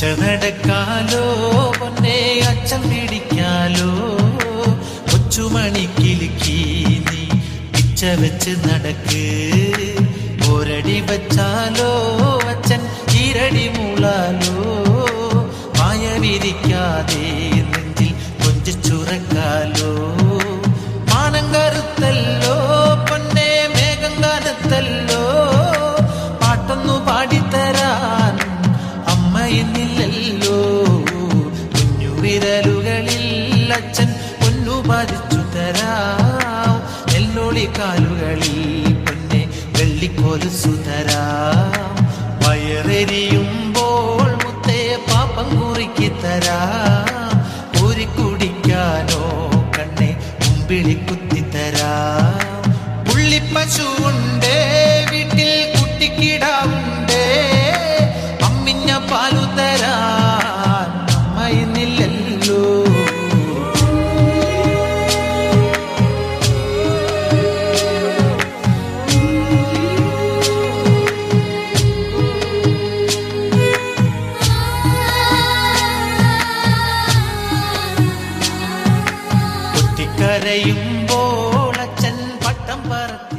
പിച്ച നടക്കാലോ പൊന്നെ അച്ഛൻ പിടിക്കാലോ കൊച്ചുമണി കിലുക്കി നീ പിച്ച വെച്ച് നടക്ക്. ഒരടി വച്ചാലോ അച്ഛൻ ഈരടി മൂളാലോ മായ വിരിക്കാതെ നെഞ്ചിൽ കൊഞ്ചിച്ചുറക്കാലോ മാനം കറുത്തല്ലോ പൊന്നെ മേഘം കാലത്തല്ലോ വിരലുകളിൽ അച്ഛൻ പൊന്നു പതിച്ചു തരാം. നെല്ലൊളി കാലുകളിൽ പൊന്നെ വെള്ളിക്കോലു സുതരാം വയറെരിയുമ്പോൾ മുത്തേ പാപ്പം കുറിക്കി തരാം. ഊരി കുടിക്കാനോ കണ്ണെ കുത്തി തരാം. കരയുമ്പോളച്ചൻ പട്ടം പറത്തി